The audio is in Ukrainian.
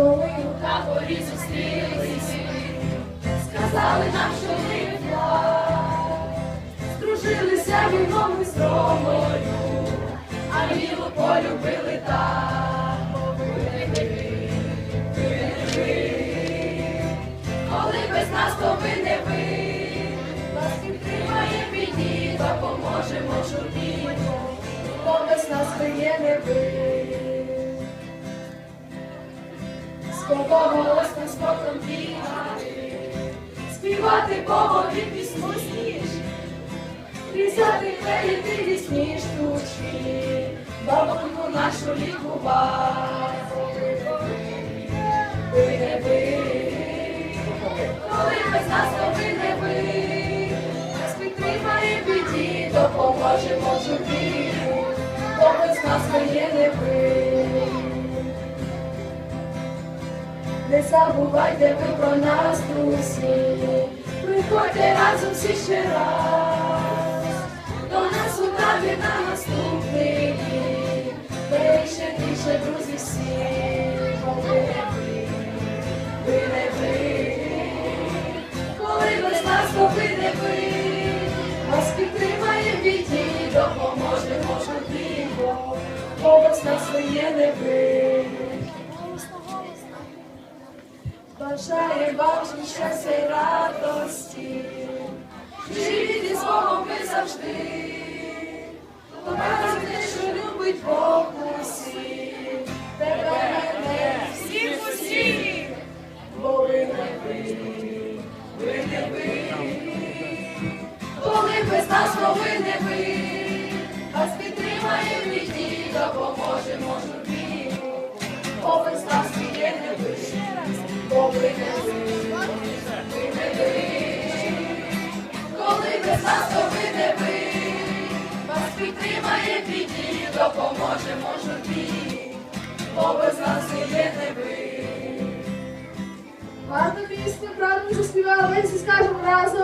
коли у таборі зустрілись, сказали нам, що ми флаг. Здружилися віном і стромою, а вілу полюбили так. Коли без нас, то ви не ви. Вас підтримає біді, допоможемо журбі, бо без нас ви є не ви. Сподобалось нам спортом бігати, співати Богові пісню сніжні, різати клеїти різні штучки, бабоньку нашу лікувати. Ви не ви, коли без нас, то ви не ви, нас підтримає біді, допоможемо журбі, Не забувайте ви про нас, друзі, приходьте разом всі ще раз, до нас у табір на наступний рік, більше, більше, друзі, всі, бо ви не ви, коли без нас, ви не ви, вас підтримає в біді, допоможемо журбі, бо без нас ви не ви. Бажає вам щастя й радості, живіть із Богом ви завжди, показуйте, що любить Бог усіх, тебе мене всіх усіх, бо ви не ви, ви не ви, коли без нас, то ви не ви, вас підтримає в біді, допоможемо. журбі, бо підтримає в біді, допоможемо журбі, бо без нас не є не ви. Гарну пісню, правильно заспівали, всі скажемо разом.